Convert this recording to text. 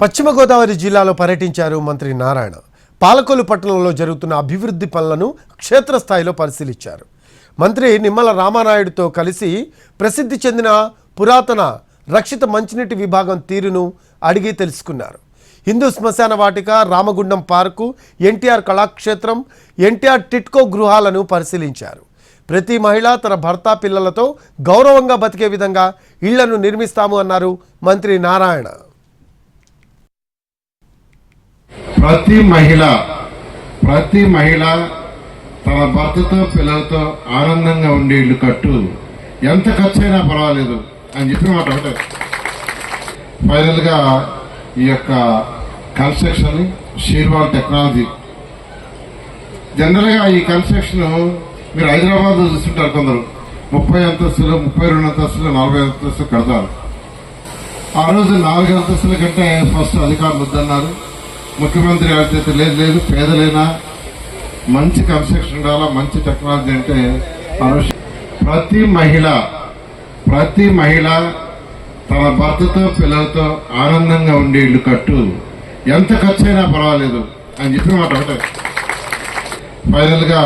పశ్చిమ గోదావరి జిల్లాలో పర్యటించారు మంత్రి నారాయణ. పాలకొల్లు పట్టణంలో జరుగుతున్న అభివృద్ధి పనులను క్షేత్రస్థాయిలో పరిశీలించారు. మంత్రి నిమ్మల రామానాయుడుతో కలిసి ప్రసిద్ధి చెందిన పురాతన రక్షిత మంచినీటి విభాగం తీరును అడిగి తెలుసుకున్నారు. హిందూ శ్మశాన వాటిక Ramagundam park NTR Kalakshetram NTR TIDCO గృహాలను పరిశీలించారు. ప్రతి మహిళ తన భర్త పిల్లలతో గౌరవంగా బతికే విధంగా ఇళ్ళను నిర్మిస్తాము అన్నారు మంత్రి నారాయణ. ప్రతి మహిళ ప్రతి మహిళ తన భర్తతో పిల్లలతో ఆనందంగా ఉండే ఇల్లు కట్టు. ఎంత ఖర్చైనా పర్వాలేదు అని చెప్పి మాట ఒకటే. ఫైనల్గా ఈ యొక్క కన్స్ట్రక్షన్ షీర్వాల్ టెక్నాలజీ. జనరల్గా ఈ కన్స్ట్రక్షన్ మీరు హైదరాబాద్లో చూస్తుంటారు కొందరు. ముప్పై అంతస్తులు ముప్పై రెండు అంతస్తులు నలభై అంతస్తులు కడతారు. ఆ రోజు నాలుగు అంతస్తుల కంటే ఫస్ట్ అధికారులు వద్దన్నారు. ముఖ్యమంత్రి అయితే లేదు లేదు పేదలైనా మంచి కన్స్ట్రక్షన్ ఉండాలా మంచి టెక్నాలజీ అంటే ప్రతి మహిళ ప్రతి మహిళ తన భర్తతో పిల్లలతో ఆనందంగా ఉండే ఇల్లు కట్టు. ఎంత ఖర్చైనా పర్వాలేదు అని చెప్పిన మాట ఒకటే. ఫైనల్గా